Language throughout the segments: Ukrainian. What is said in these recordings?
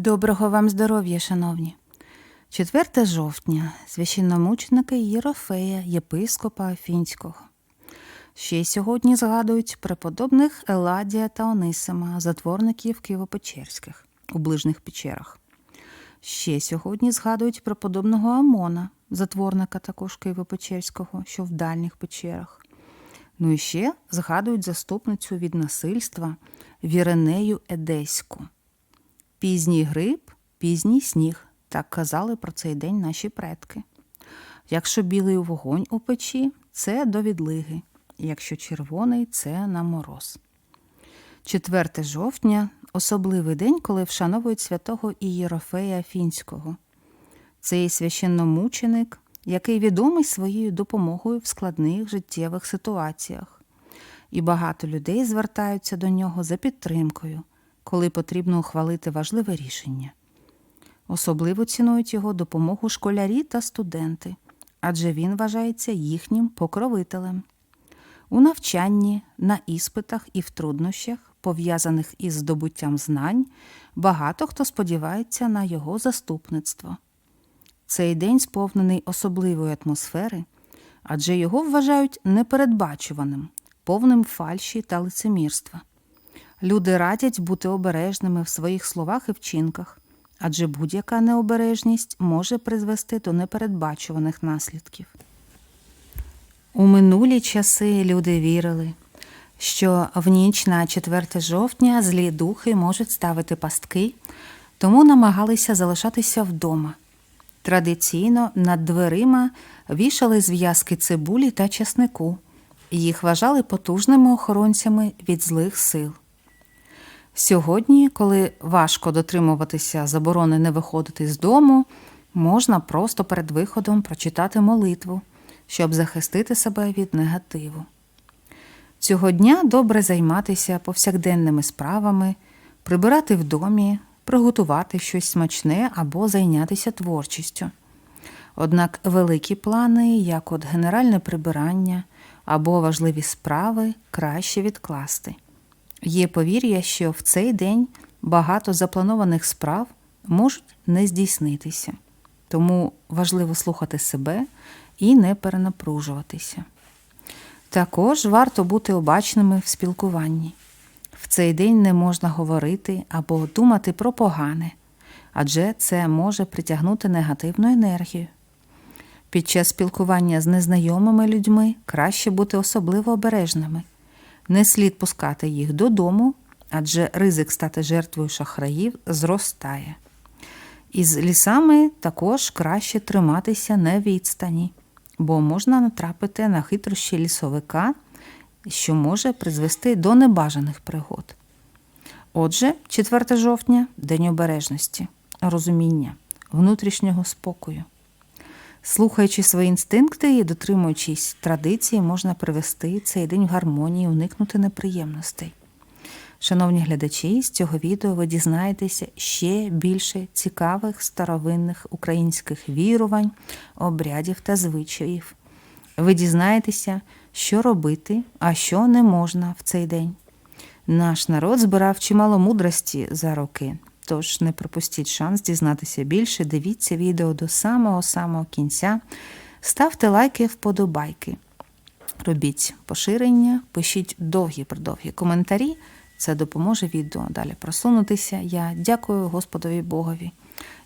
Доброго вам здоров'я, шановні. 4 жовтня священномученика Єрофея, єпископа Афінського. Ще сьогодні згадують преподобних Еладія та Онисима, затворників Києво-Печерських у ближніх печерах. Ще сьогодні згадують преподобного Амона, затворника також Києво-Печерського, що в дальніх печерах. Ну і ще згадують заступницю від насильства Віренею Едеську. Пізній гриб, пізній сніг, так казали про цей день наші предки. Якщо білий вогонь у печі, це до відлиги, якщо червоний це на мороз. 4 жовтня особливий день, коли вшановують святого Ієрофея Афінського. Цей священномученик, який відомий своєю допомогою в складних життєвих ситуаціях. І багато людей звертаються до нього за підтримкою, коли потрібно ухвалити важливе рішення. Особливо цінують його допомогу школярі та студенти, адже він вважається їхнім покровителем. У навчанні, на іспитах і в труднощах, пов'язаних із здобуттям знань, багато хто сподівається на його заступництво. Цей день сповнений особливої атмосфери, адже його вважають непередбачуваним, повним фальші та лицемірства. Люди радять бути обережними в своїх словах і вчинках, адже будь-яка необережність може призвести до непередбачуваних наслідків. У минулі часи люди вірили, що в ніч на 4 жовтня злі духи можуть ставити пастки, тому намагалися залишатися вдома. Традиційно над дверима вішали зв'язки цибулі та чеснику. Їх вважали потужними охоронцями від злих сил. Сьогодні, коли важко дотримуватися заборони не виходити з дому, можна просто перед виходом прочитати молитву, щоб захистити себе від негативу. Цього дня добре займатися повсякденними справами, прибирати в домі, приготувати щось смачне або зайнятися творчістю. Однак великі плани, як от генеральне прибирання або важливі справи, краще відкласти. Є повір'я, що в цей день багато запланованих справ можуть не здійснитися, тому важливо слухати себе і не перенапружуватися. Також варто бути обачними в спілкуванні. В цей день не можна говорити або думати про погане, адже це може притягнути негативну енергію. Під час спілкування з незнайомими людьми краще бути особливо обережними. Не слід пускати їх додому, адже ризик стати жертвою шахраїв зростає. Із лісами також краще триматися на відстані, бо можна натрапити на хитрощі лісовика, що може призвести до небажаних пригод. Отже, 4 жовтня день обережності, розуміння, внутрішнього спокою. Слухаючи свої інстинкти і дотримуючись традиції, можна привести цей день в гармонії, уникнути неприємностей. Шановні глядачі, з цього відео ви дізнаєтеся ще більше цікавих старовинних українських вірувань, обрядів та звичаїв. Ви дізнаєтеся, що робити, а що не можна в цей день. Наш народ збирав чимало мудрості за роки. Тож не пропустіть шанс дізнатися більше. Дивіться відео до самого-самого кінця. Ставте лайки, вподобайки. Робіть поширення, пишіть довгі-продовгі коментарі. Це допоможе відео далі просунутися. Я дякую Господові Богові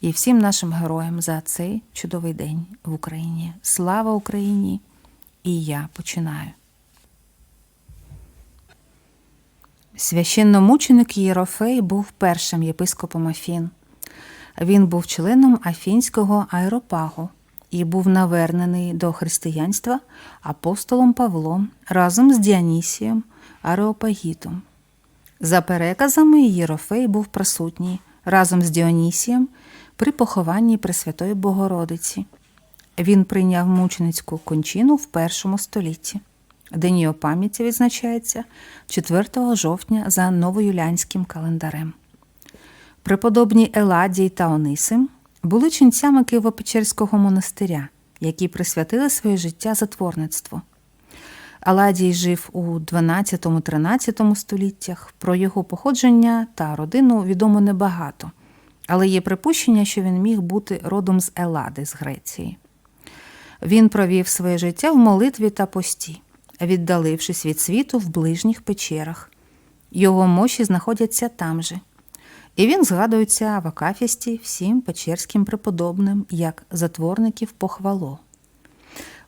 і всім нашим героям за цей чудовий день в Україні. Слава Україні! І я починаю. Священномученик Єрофей був першим єпископом Афін. Він був членом Афінського аеропагу і був навернений до християнства апостолом Павлом разом з Діанісієм Ареопагітом. За переказами, Єрофей був присутній разом з Діонісієм при похованні Пресвятої Богородиці. Він прийняв мученицьку кончину в першому столітті. День його пам'яті відзначається 4 жовтня за новоюлянським календарем. Преподобні Еладій та Онисим були ченцями Києво-Печерського монастиря, які присвятили своє життя затворництву. Аладій жив у 12-13 століттях. Про його походження та родину відомо небагато, але є припущення, що він міг бути родом з Елади з Греції. Він провів своє життя в молитві та пості, віддалившись від світу в ближніх печерах. Його мощі знаходяться там же. І він згадується в Акафісті всім печерським преподобним як затворників похвало.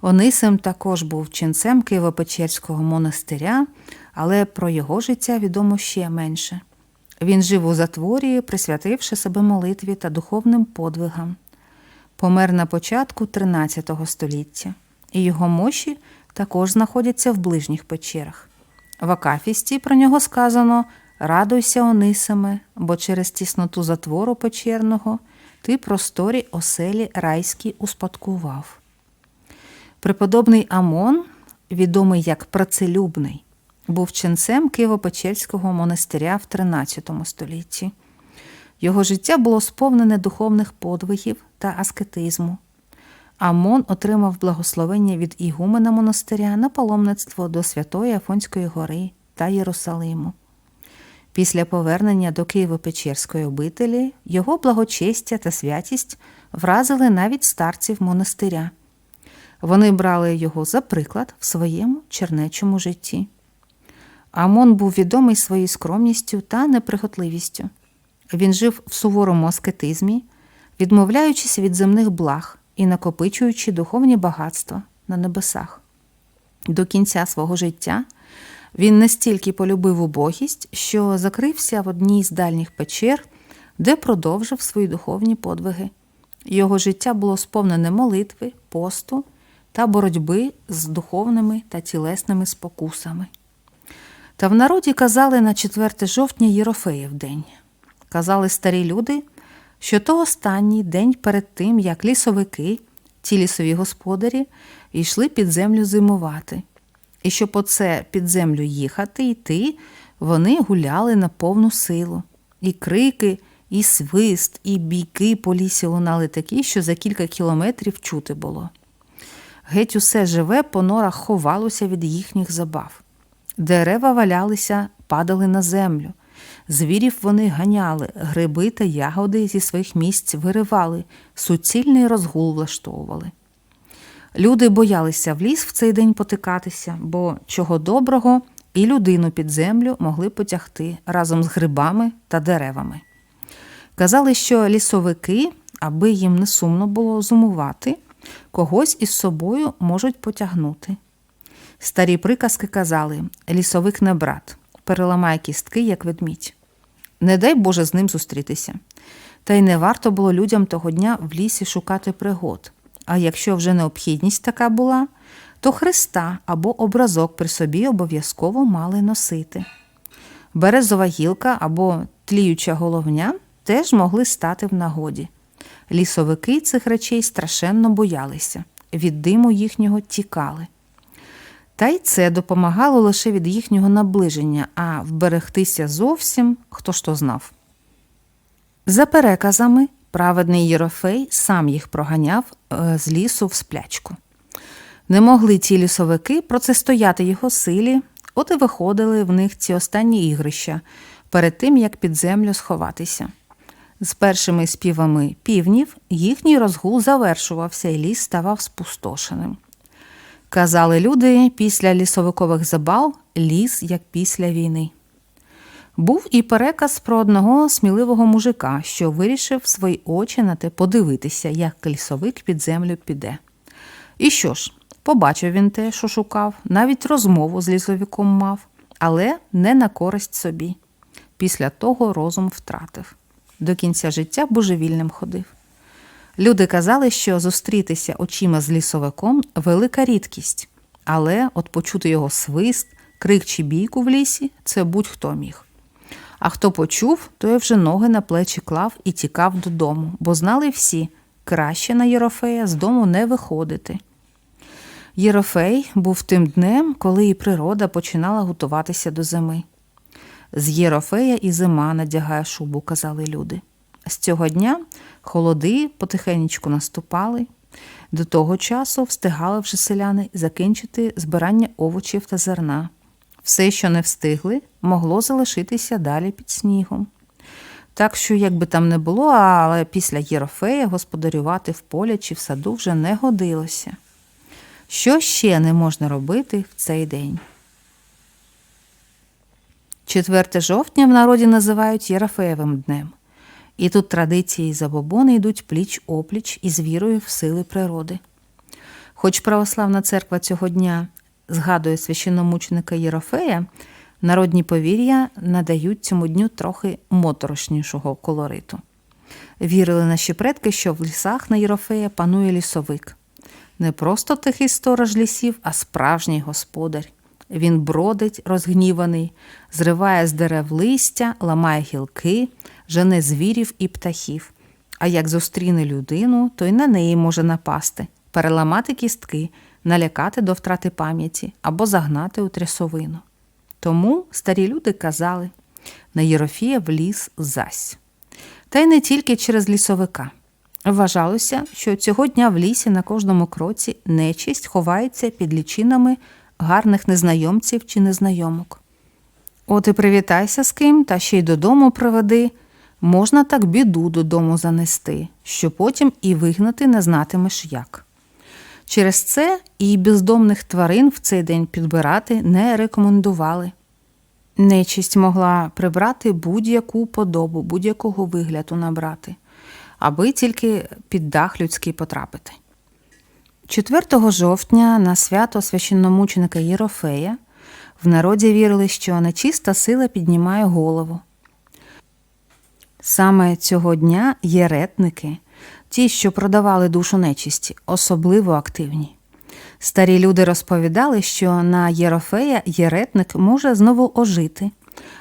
Онисим також був ченцем Києво-Печерського монастиря, але про його життя відомо ще менше. Він жив у затворі, присвятивши себе молитві та духовним подвигам. Помер на початку XIII століття, і його мощі також знаходяться в ближніх печерах. В Акафісті про нього сказано Радуйся, Онисиме, бо через тісноту затвору печерного ти просторі оселі райські успадкував. Преподобний Амон, відомий як працелюбний, був ченцем Києво-Печерського монастиря в XIII столітті. Його життя було сповнене духовних подвигів та аскетизму. Амон отримав благословення від ігумена монастиря на паломництво до Святої Афонської гори та Єрусалиму. Після повернення до Києво-Печерської обителі його благочестя та святість вразили навіть старців монастиря. Вони брали його за приклад в своєму чернечому житті. Амон був відомий своєю скромністю та неприхотливістю. Він жив в суворому аскетизмі, відмовляючись від земних благ і накопичуючи духовні багатства на небесах. До кінця свого життя він настільки полюбив убогість, що закрився в одній з дальніх печер, де продовжив свої духовні подвиги. Його життя було сповнене молитви, посту та боротьби з духовними та тілесними спокусами. Та в народі казали на 4 жовтня Єрофеїв день. Казали старі люди, що то останній день перед тим, як лісовики, ті лісові господарі, йшли під землю зимувати. І щоб оце під землю їхати йти, вони гуляли на повну силу. І крики, і свист, і бійки по лісі лунали такі, що за кілька кілометрів чути було. Геть усе живе по норах ховалося від їхніх забав. Дерева валялися, падали на землю. Звірів вони ганяли, гриби та ягоди зі своїх місць виривали, суцільний розгул влаштовували. Люди боялися в ліс в цей день потикатися, бо чого доброго і людину під землю могли потягти разом з грибами та деревами. Казали, що лісовики, аби їм не сумно було зумувати, когось із собою можуть потягнути. Старі приказки казали лісовик не брат, переламає кістки, як ведмідь. Не дай Боже з ним зустрітися. Та й не варто було людям того дня в лісі шукати пригод. А якщо вже необхідність така була, то хреста або образок при собі обов'язково мали носити. Березова гілка або тліюча головня теж могли стати в нагоді. Лісовики цих речей страшенно боялися, від диму їхнього тікали. Та й це допомагало лише від їхнього наближення, а вберегтися зовсім хто ж то знав. За переказами, праведний Єрофей сам їх проганяв е, з лісу в сплячку. Не могли ті лісовики протистояти його силі, от і виходили в них ці останні ігрища перед тим, як під землю сховатися. З першими співами півнів їхній розгул завершувався, і ліс ставав спустошеним. Казали люди після лісовикових забав ліс як після війни. Був і переказ про одного сміливого мужика, що вирішив свої очі на те подивитися, як лісовик під землю піде. І що ж, побачив він те, що шукав, навіть розмову з лісовиком мав, але не на користь собі. Після того розум втратив. До кінця життя божевільним ходив. Люди казали, що зустрітися очима з лісовиком велика рідкість, але от почути його свист, крик чи бійку в лісі це будь-хто міг. А хто почув, той вже ноги на плечі клав і тікав додому, бо знали всі краще на Єрофея з дому не виходити. Єрофей був тим днем, коли і природа починала готуватися до зими. З Єрофея і зима надягає шубу, казали люди. З цього дня холоди потихеньку наступали. До того часу встигали вже селяни закінчити збирання овочів та зерна. Все, що не встигли, могло залишитися далі під снігом. Так що, як би там не було, але після Єрофея господарювати в полі чи в саду вже не годилося. Що ще не можна робити в цей день? 4 жовтня в народі називають Єрофеєвим днем. І тут традиції і забобони йдуть пліч опліч із вірою в сили природи. Хоч православна церква цього дня згадує священномученика Єрофея, народні повір'я надають цьому дню трохи моторошнішого колориту. Вірили наші предки, що в лісах на Єрофея панує лісовик. Не просто тихий сторож лісів, а справжній господар. Він бродить, розгніваний, зриває з дерев листя, ламає гілки, жене звірів і птахів. А як зустріне людину, то й на неї може напасти, переламати кістки, налякати до втрати пам'яті або загнати у трясовину. Тому старі люди казали на Єрофія в ліс зась. Та й не тільки через лісовика. Вважалося, що цього дня в лісі на кожному кроці нечисть ховається під лічинами гарних незнайомців чи незнайомок. От і привітайся з ким, та ще й додому приведи. Можна так біду додому занести, що потім і вигнати не знатимеш як. Через це і бездомних тварин в цей день підбирати не рекомендували. Нечисть могла прибрати будь-яку подобу, будь-якого вигляду набрати, аби тільки під дах людський потрапити. 4 жовтня на свято священномученика Єрофея в народі вірили, що нечиста сила піднімає голову. Саме цього дня єретники, ті, що продавали душу нечисті, особливо активні. Старі люди розповідали, що на Єрофея єретник може знову ожити,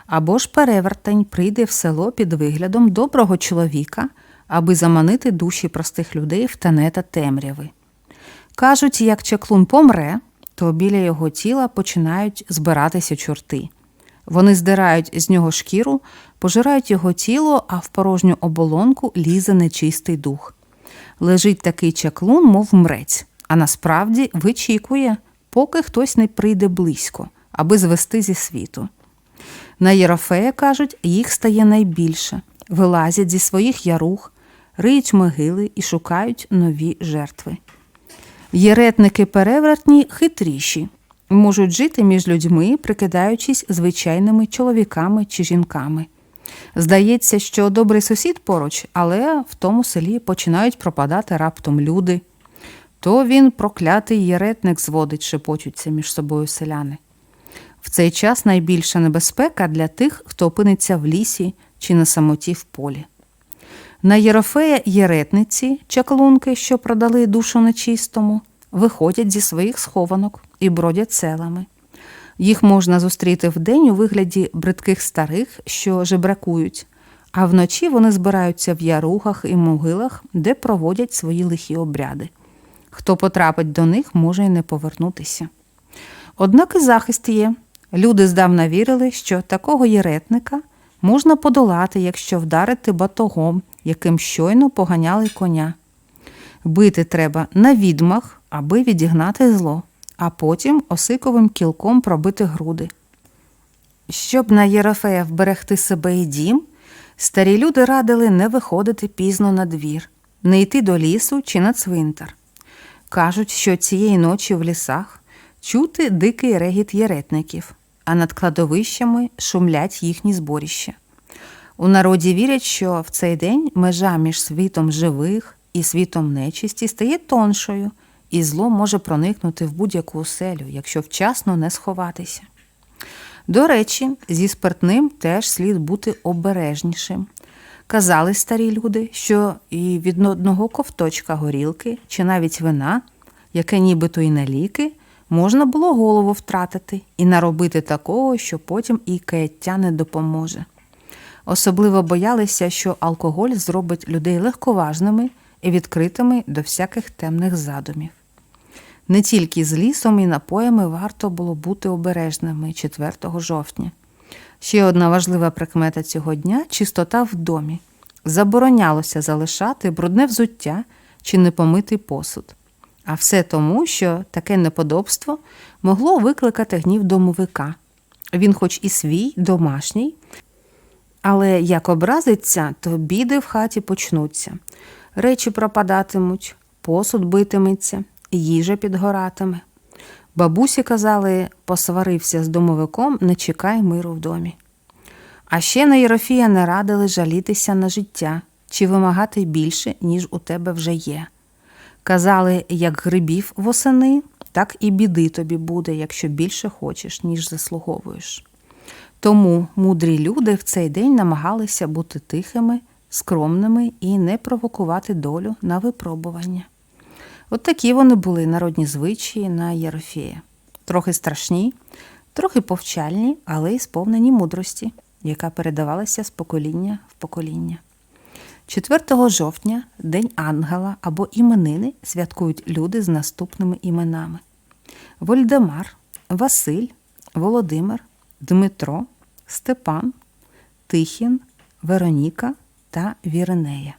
або ж перевертень прийде в село під виглядом доброго чоловіка, аби заманити душі простих людей в тенета темряви. Кажуть, як чаклун помре, то біля його тіла починають збиратися чорти. Вони здирають з нього шкіру, пожирають його тіло, а в порожню оболонку лізе нечистий дух. Лежить такий чаклун, мов мрець, а насправді вичікує, поки хтось не прийде близько, аби звести зі світу. На Єрофея, кажуть, їх стає найбільше, вилазять зі своїх ярух, риють могили і шукають нові жертви. Єретники перевертні хитріші, можуть жити між людьми, прикидаючись звичайними чоловіками чи жінками. Здається, що добрий сусід поруч, але в тому селі починають пропадати раптом люди. То він проклятий єретник зводить, шепочуться між собою селяни. В цей час найбільша небезпека для тих, хто опиниться в лісі чи на самоті в полі. На Єрофея єретниці, чаклунки, що продали душу нечистому, виходять зі своїх схованок і бродять селами. Їх можна зустріти вдень у вигляді бридких старих, що жебракують, а вночі вони збираються в ярухах і могилах, де проводять свої лихі обряди. Хто потрапить до них, може й не повернутися. Однак і захист є. Люди здавна вірили, що такого єретника можна подолати, якщо вдарити батогом, яким щойно поганяли коня. Бити треба на відмах, аби відігнати зло, а потім осиковим кілком пробити груди. Щоб на Єрофея вберегти себе і дім, старі люди радили не виходити пізно на двір, не йти до лісу чи на цвинтар. Кажуть, що цієї ночі в лісах чути дикий регіт єретників, а над кладовищами шумлять їхні зборіща. У народі вірять, що в цей день межа між світом живих і світом нечисті стає тоншою, і зло може проникнути в будь-яку оселю, якщо вчасно не сховатися. До речі, зі спиртним теж слід бути обережнішим. Казали старі люди, що і від одного ковточка горілки чи навіть вина, яке нібито й на ліки, можна було голову втратити і наробити такого, що потім і каяття не допоможе. Особливо боялися, що алкоголь зробить людей легковажними і відкритими до всяких темних задумів. Не тільки з лісом і напоями варто було бути обережними 4 жовтня. Ще одна важлива прикмета цього дня чистота в домі. Заборонялося залишати брудне взуття чи непомитий посуд. А все тому, що таке неподобство могло викликати гнів домовика. Він, хоч і свій, домашній, Але як образиться, то біди в хаті почнуться. Речі пропадатимуть, посуд битиметься, їжа підгоратиме. Бабусі казали, посварився з домовиком, не чекай миру в домі. А ще на Єрофія не радили жалітися на життя чи вимагати більше, ніж у тебе вже є. Казали, як грибів восени, так і біди тобі буде, якщо більше хочеш, ніж заслуговуєш. Тому мудрі люди в цей день намагалися бути тихими, скромними і не провокувати долю на випробування. От такі вони були народні звичаї на Єрофея. Трохи страшні, трохи повчальні, але й сповнені мудрості, яка передавалася з покоління в покоління. 4 жовтня, День Ангела або іменини святкують люди з наступними іменами: Вольдемар, Василь, Володимир, Дмитро, Степан, Тихін, Вероніка та Віренея.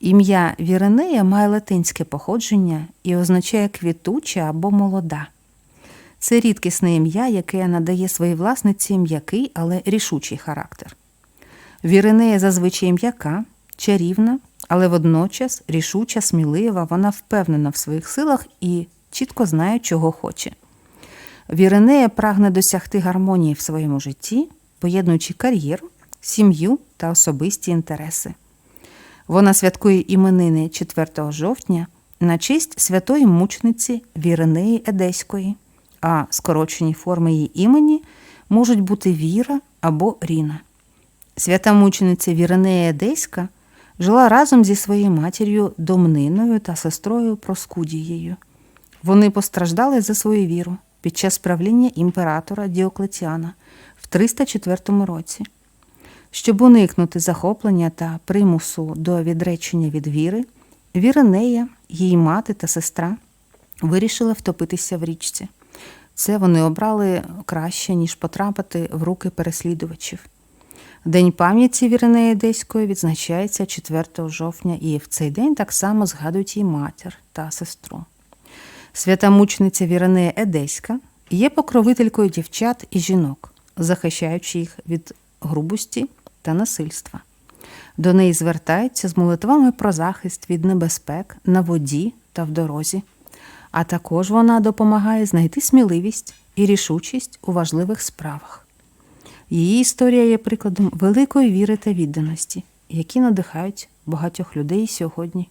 Ім'я Віренея має латинське походження і означає квітуча або молода. Це рідкісне ім'я, яке надає своїй власниці м'який, але рішучий характер. Віренея зазвичай м'яка, чарівна, але водночас рішуча, смілива, вона впевнена в своїх силах і чітко знає, чого хоче. Віренея прагне досягти гармонії в своєму житті, поєднуючи кар'єру, сім'ю та особисті інтереси. Вона святкує іменини 4 жовтня на честь святої мучениці Віренеї Едеської, а скорочені форми її імені можуть бути Віра або Ріна. Свята мучениця Віренея Едеська жила разом зі своєю матір'ю Домниною та сестрою Проскудією. Вони постраждали за свою віру під час правління імператора Діоклетіана в 304 році. Щоб уникнути захоплення та примусу до відречення від віри, Віренея, її мати та сестра вирішили втопитися в річці. Це вони обрали краще, ніж потрапити в руки переслідувачів. День пам'яті Віренеї Одеської відзначається 4 жовтня, і в цей день так само згадують її матір та сестру. Свята мучениця Віренея Едеська є покровителькою дівчат і жінок, захищаючи їх від грубості та насильства. До неї звертаються з молитвами про захист від небезпек на воді та в дорозі, а також вона допомагає знайти сміливість і рішучість у важливих справах. Її історія є прикладом великої віри та відданості, які надихають багатьох людей сьогодні.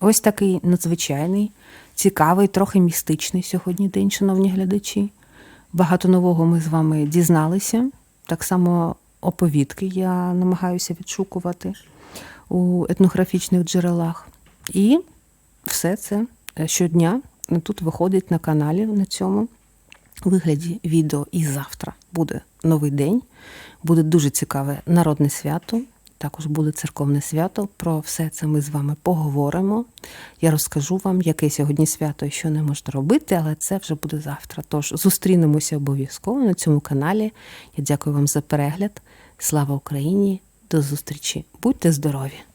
Ось такий надзвичайний, цікавий, трохи містичний сьогодні день, шановні глядачі. Багато нового ми з вами дізналися. Так само оповідки я намагаюся відшукувати у етнографічних джерелах. І все це щодня тут виходить на каналі на цьому вигляді відео. І завтра буде новий день, буде дуже цікаве народне свято. Також буде церковне свято. Про все це ми з вами поговоримо. Я розкажу вам, яке сьогодні свято і що не можна робити, але це вже буде завтра. Тож зустрінемося обов'язково на цьому каналі. Я дякую вам за перегляд. Слава Україні! До зустрічі! Будьте здорові!